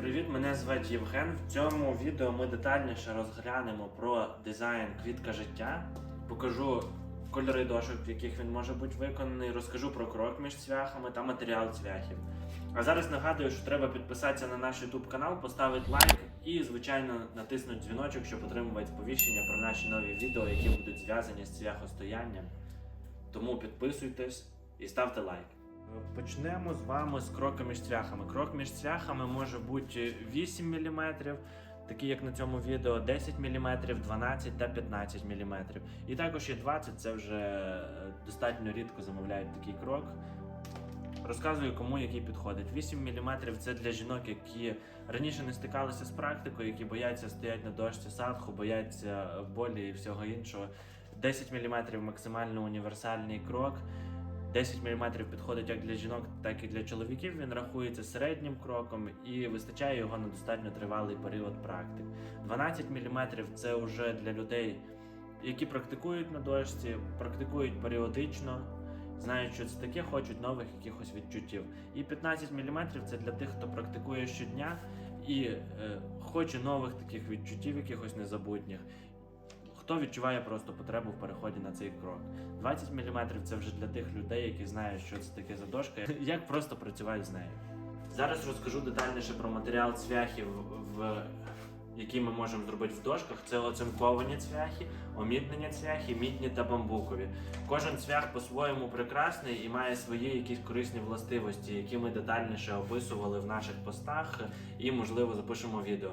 привіт! Мене звати Євген. В цьому відео ми детальніше розглянемо про дизайн квітка життя. Покажу кольори дошок, в яких він може бути виконаний, розкажу про крок між цвяхами та матеріал цвяхів. А зараз нагадую, що треба підписатися на наш YouTube канал, поставити лайк і, звичайно, натиснути дзвіночок, щоб отримувати сповіщення про наші нові відео, які будуть зв'язані з цвяхостоянням. Тому підписуйтесь і ставте лайк. Почнемо з вами з крока між цвяхами. Крок між цвяхами може бути 8 мм, такий як на цьому відео, 10 мм, 12 та 15 мм. І також є 20, це вже е, достатньо рідко замовляють такий крок. Розказую, кому який підходить. 8 мм це для жінок, які раніше не стикалися з практикою, які бояться стояти на дошці садху, бояться болі і всього іншого. 10 мм максимально універсальний крок. 10 мм підходить як для жінок, так і для чоловіків. Він рахується середнім кроком і вистачає його на достатньо тривалий період практик. 12 мм це вже для людей, які практикують на дошці, практикують періодично, знають, що це таке, хочуть нових якихось відчуттів. І 15 мм це для тих, хто практикує щодня і е, хоче нових таких відчуттів, якихось незабутніх. Хто відчуває просто потребу в переході на цей крок. 20 мм це вже для тих людей, які знають, що це таке за дошка, як просто працювати з нею. Зараз розкажу детальніше про матеріал цвяхів, в які ми можемо зробити в дошках. Це оцинковані цвяхи, омітнені цвяхи, мідні та бамбукові. Кожен цвях по-своєму прекрасний і має свої якісь корисні властивості, які ми детальніше описували в наших постах і, можливо, запишемо відео.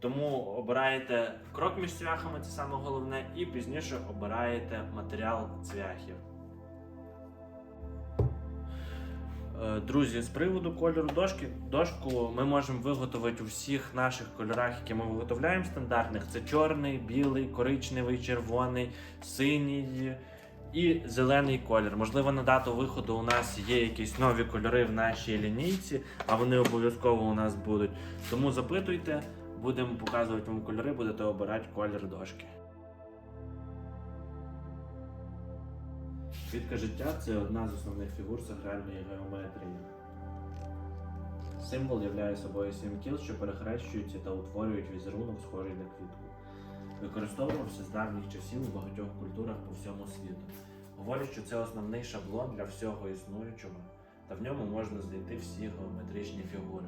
Тому обираєте крок між цвяхами, це саме головне, і пізніше обираєте матеріал цвяхів. Е, Друзі, з приводу кольору дошки, дошку ми можемо виготовити у всіх наших кольорах, які ми виготовляємо стандартних. Це чорний, білий, коричневий, червоний, синій і зелений колір. Можливо, на дату виходу у нас є якісь нові кольори в нашій лінійці, а вони обов'язково у нас будуть. Тому запитуйте, будемо показувати вам кольори, будете обирати колір дошки. Квітка життя це одна з основних фігур сакральної геометрії. Символ являє собою сім кіл, що перехрещуються та утворюють візерунок, схожий на квітку. Використовувався з давніх часів у багатьох культурах по всьому світу. Говорять, що це основний шаблон для всього існуючого, та в ньому можна знайти всі геометричні фігури.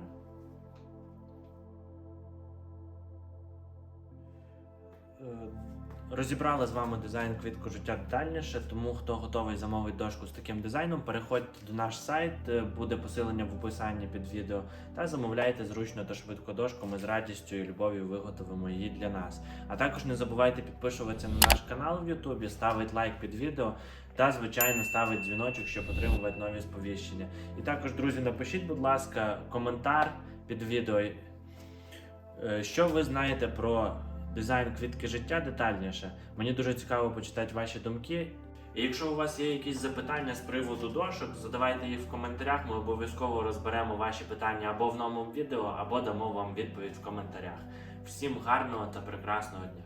Розібрали з вами дизайн квітку життя детальніше, тому хто готовий замовити дошку з таким дизайном, переходьте до наш сайт, е, буде посилення в описанні під відео, та замовляйте зручно та швидко дошку. Ми з радістю і любов'ю виготовимо її для нас. А також не забувайте підписуватися на наш канал в Ютубі, ставити лайк під відео та, звичайно, ставити дзвіночок, щоб отримувати нові сповіщення. І також, друзі, напишіть, будь ласка, коментар під відео. Е, Що ви знаєте про дизайн квітки життя детальніше? Мені дуже цікаво почитати ваші думки. І якщо у вас є якісь запитання з приводу дошок, задавайте їх в коментарях. Ми обов'язково розберемо ваші питання або в новому відео, або дамо вам відповідь в коментарях. Всім гарного та прекрасного дня!